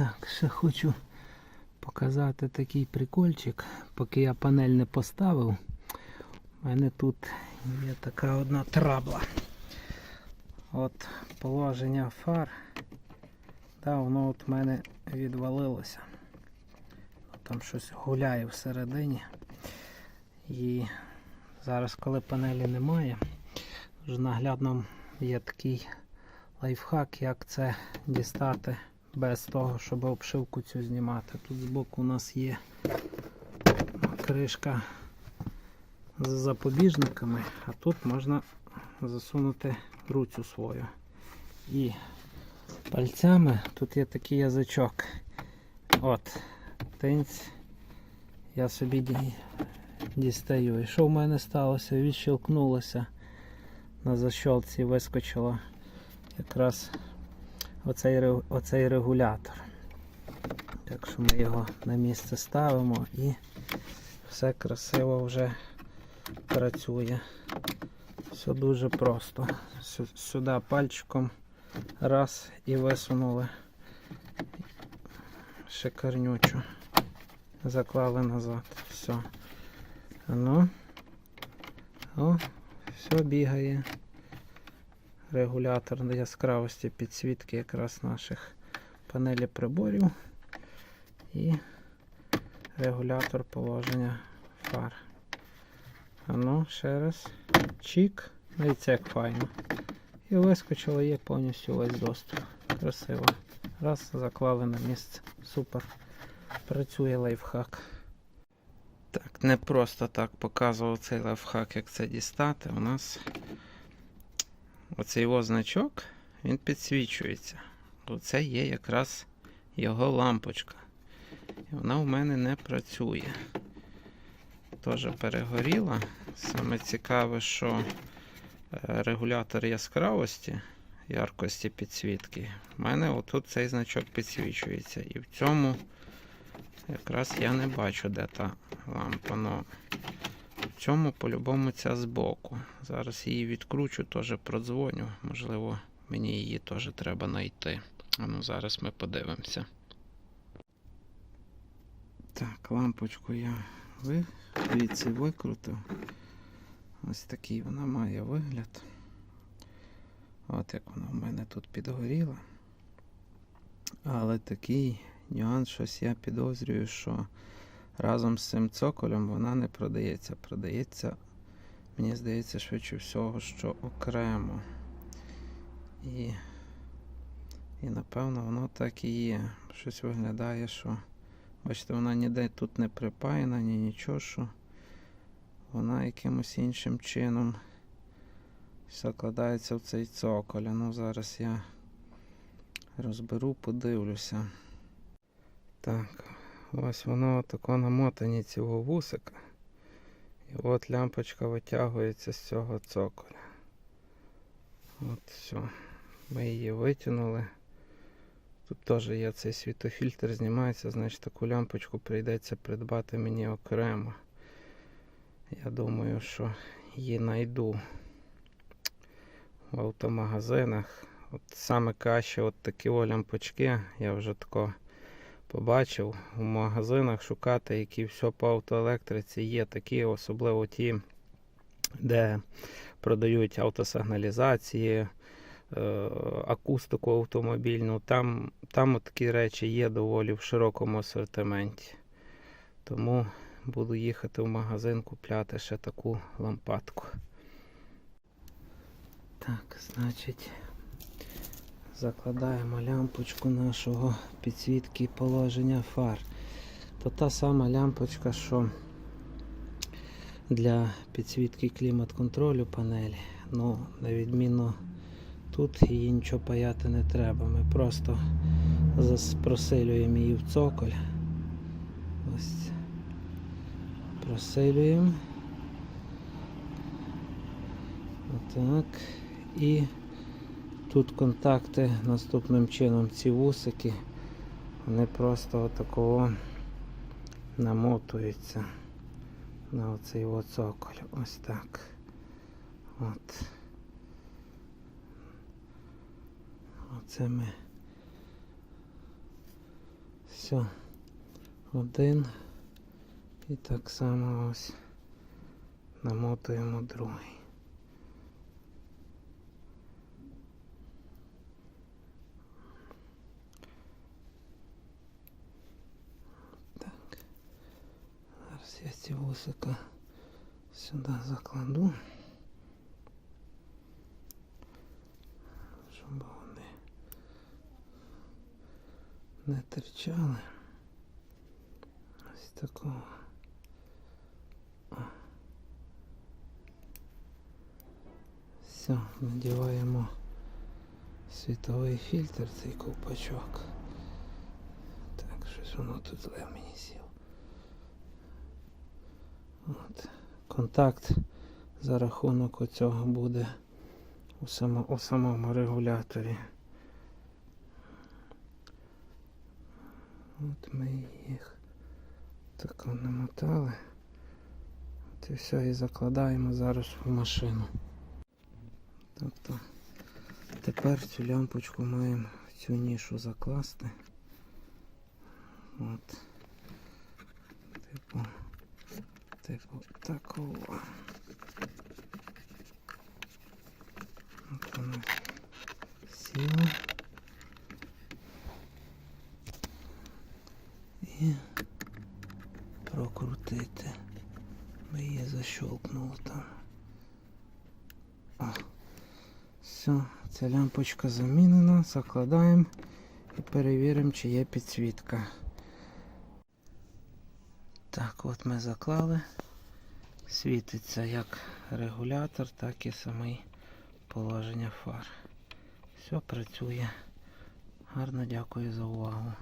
Так, ще хочу показати такий прикольчик. Поки я панель не поставив, у мене тут є така одна трабла. От положення фар. Да, воно от в мене відвалилося. Там щось гуляє всередині. І зараз, коли панелі немає, вже наглядно є такий лайфхак, як це дістати без того, щоб обшивку цю знімати. Тут збоку у нас є кришка з запобіжниками, а тут можна засунути руцю свою. І пальцями тут є такий язичок. От, тинць, я собі дістаю. І що в мене сталося? Відщелкнулося на защолці, вискочило якраз оцей, оцей регулятор. Так що ми його на місце ставимо і все красиво вже працює. Все дуже просто. Сюди пальчиком раз і висунули шикарнючу. Заклали назад. Все. Ну. О, все бігає. Регулятор яскравості підсвітки якраз наших панелі приборів. І регулятор положення фар. Ну, ще раз. Чік. Це як файно. І вискочило є повністю весь доступ. Красиво. Раз, заклали на місце. Супер. Працює лайфхак. Так, не просто так показував цей лайфхак, як це дістати. У нас оцей його значок, він підсвічується. Оце є якраз його лампочка. І вона у мене не працює. Теж перегоріла. Саме цікаве, що е, регулятор яскравості, яркості підсвітки, у мене отут цей значок підсвічується. І в цьому якраз я не бачу, де та лампа. Но в цьому по-любому ця збоку. Зараз її відкручу, теж продзвоню. Можливо, мені її теж треба знайти. А ну зараз ми подивимося. Так, лампочку я звідси викрутив. Ось такий вона має вигляд. От як вона в мене тут підгоріла. Але такий нюанс, щось я підозрюю, що разом з цим цоколем вона не продається. Продається, мені здається, швидше всього, що окремо. І, і напевно воно так і є. Щось виглядає, що. Бачите, вона ніде тут не припаяна, ні нічого, що вона якимось іншим чином закладається в цей цоколь. Ну, зараз я розберу, подивлюся. Так, ось воно тако намотані цього вусика. І от лямпочка витягується з цього цоколя. От все. Ми її витягнули. Тут теж є цей світофільтр, знімається, значить таку лямпочку прийдеться придбати мені окремо. Я думаю, що її знайду в автомагазинах. От саме краще от такі о лямпочки. Я вже тако побачив у магазинах шукати, які все по автоелектриці є такі, особливо ті, де продають автосигналізації, е, акустику автомобільну. Там, там такі речі є доволі в широкому асортименті. Тому буду їхати в магазин купляти ще таку лампадку. Так, значить, закладаємо лямпочку нашого підсвітки положення фар. То та сама лямпочка, що для підсвітки клімат-контролю панелі. Ну, на відміну тут її нічого паяти не треба. Ми просто просилюємо її в цоколь. Ось. Просилюємо. Отак. І тут контакти наступним чином. Ці вусики, вони просто отакого намотуються на оцей цоколь. Ось так. От. Оце ми Все. Один. І так само ось намотуємо другий. Зараз я ці вусика сюди закладу. Щоб вони не терчали. Ось такого. Все, надіваємо світовий фільтр, цей ковпачок. Так, щось воно тут зле мені сіло. От. Контакт за рахунок оцього буде у, само, у самому регуляторі. От ми їх так намотали. От і все, і закладаємо зараз в машину. Тобто тепер цю лямпочку маємо в цю нішу закласти. От. Типу, типу такого. От вона сіла. І прокрутити. Ми її защелкнули там. О. Все, ця лямпочка замінена, закладаємо і перевіримо, чи є підсвітка. Так, от ми заклали. Світиться як регулятор, так і саме положення фар. Все працює. Гарно дякую за увагу.